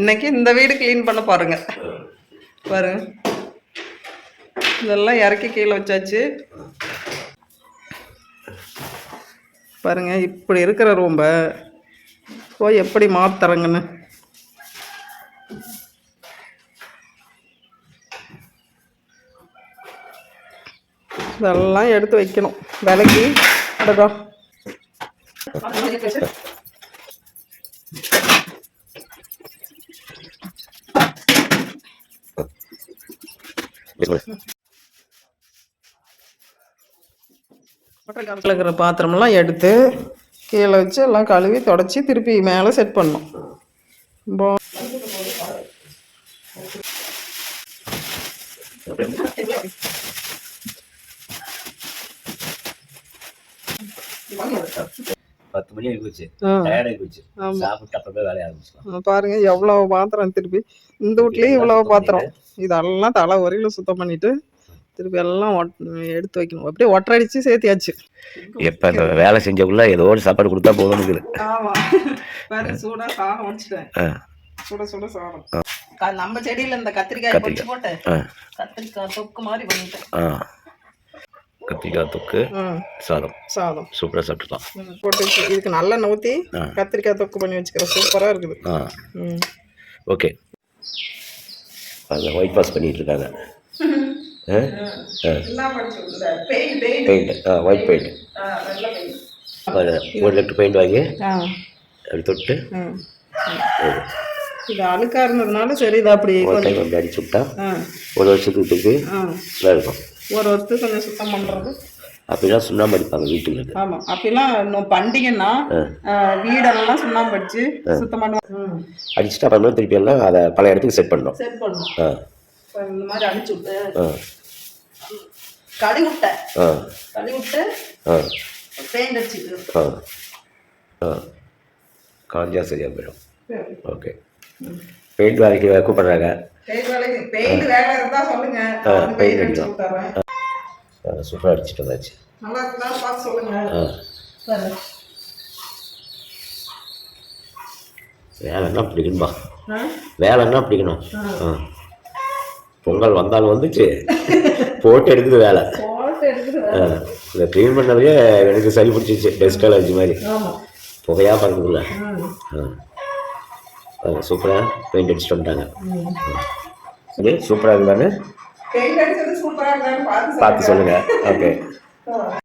இன்னைக்கு இந்த வீடு க்ளீன் பண்ண பாருங்க. பாருங்க. இதெல்லாம் இறக்கி கீழே வச்சாச்சு. பாருங்க இப்படி இருக்கிற ரூம்ப போய் எப்படி மாத்துறங்கன்னு இதெல்லாம் எடுத்து வைக்கணும். விலைக்கு அடடா. இருக்கிற பாத்திரமெல்லாம் எடுத்து கீழே வச்சு எல்லாம் கழுவி தொடச்சி திருப்பி மேலே செட் பண்ணணும். போ- பத்து மணி ஆகி போச்சு. ஆ. டயர்ட் ஆகி போச்சு. ஆமா. சாப்பிட்டு அப்பவே வேலைய ஆரம்பிச்சிடலாம். பாருங்க எவ்வளவு பாத்திரம் திருப்பி இந்த வீட்லயும் இவ்வளவு பாத்திரம். இதெல்லாம் தலை வரையில சுத்தம் பண்ணிட்டு திருப்பி எல்லாம் ஒட்- எடுத்து வைக்கணும். அப்படியே ஒட்டடிச்சு சேர்த்தியாச்சு. எப்ப இந்த வேலை செஞ்சக்குள்ள ஏதோ ஒரு சாப்பாடு கொடுத்தா போதும் இருக்குது. ஆமா. பாரு சூடா சாதம் வச்சுட்டேன் சுட சுட சாதம். நம்ம செடியில இந்த கத்திரிக்காய் போட்டு கத்திரிக்காய் தொக்கு மாதிரி பண்ணிட்டேன். ஆ. கத்திரிக்காய் சாதம். சாதம். சூப்பராக சாப்பிட்டுலாம் போட்டு இதுக்கு நல்லெண்ணெய் ஆ. கத்திரிக்காய் தொக்கு பண்ணி வச்சுக்கிறேன். சூப்பரா இருக்குது. ஆ. ஓகே. அதில் ஒயிட் வாஷ் பண்ணிட்டு இருக்காங்க. பெயிண்ட் ஆ. ஒயிட் பெயிண்ட் ஒரு லிட்டர் பெயிண்ட் வாங்கி அப்படி தொட்டு. இது அழுக்கா இருந்ததுனால சரி இது அப்படி அடிச்சு விட்டா ஒரு வருஷத்துக்கு. நல்லா இருக்கும். ஒரு வருஷத்துக்கு கொஞ்சம் சுத்தம் பண்றது. அப்படிலாம் சுண்ணாம்பு அடிப்பாங்க வீட்டுக்கு ஆமா அப்பெல்லாம் இன்னும் பண்டிகைன்னா வீடெல்லாம் சுண்ணாம்பு அடிச்சு சுத்தம் பண்ணுவாங்க. அடிச்சுட்டு அப்புறமா திருப்பி எல்லாம் அதை பழைய இடத்துக்கு செட் பண்ணணும். செட் பண்ணும் இந்த மாதிரி அடிச்சு விட்டு ஆ. கழுவி விட்டேன் ஆ. கழுவி விட்டு ஆ. பெயிண்ட் அடிச்சுட்டு ஆ. ஆ. காஞ்சா சரியாக போயிடும். ஓகே. பெயிண்ட் வேலைக்கு கூப்பிட்றாங்க. பெயிண்ட் ஆ, அடிக்கலாம். சூப்பராக அடிச்சுட்டு வந்தாச்சு. ஆ. வேலைன்னா பிடிக்கணுமா ஆ? வேலைன்னா பிடிக்கணும். ஆ. பொங்கல் வந்தாலும் வந்துச்சு. போட்டு எடுக்குது வேலை. ஆ. இந்த க்ளீன் பண்ணதையே எனக்கு சளி பிடிச்சிச்சு டெஸ்ட் அலர்ஜி மாதிரி. ஆமா. புகையாக பறக்குதுல்ல. ம். சூப்பராக பெயிண்ட் அடிச்சுட்டு வந்துட்டாங்க. இது சூப்பராக இருந்தான்னு பார்த்து சொல்லுங்கள் ஓகே.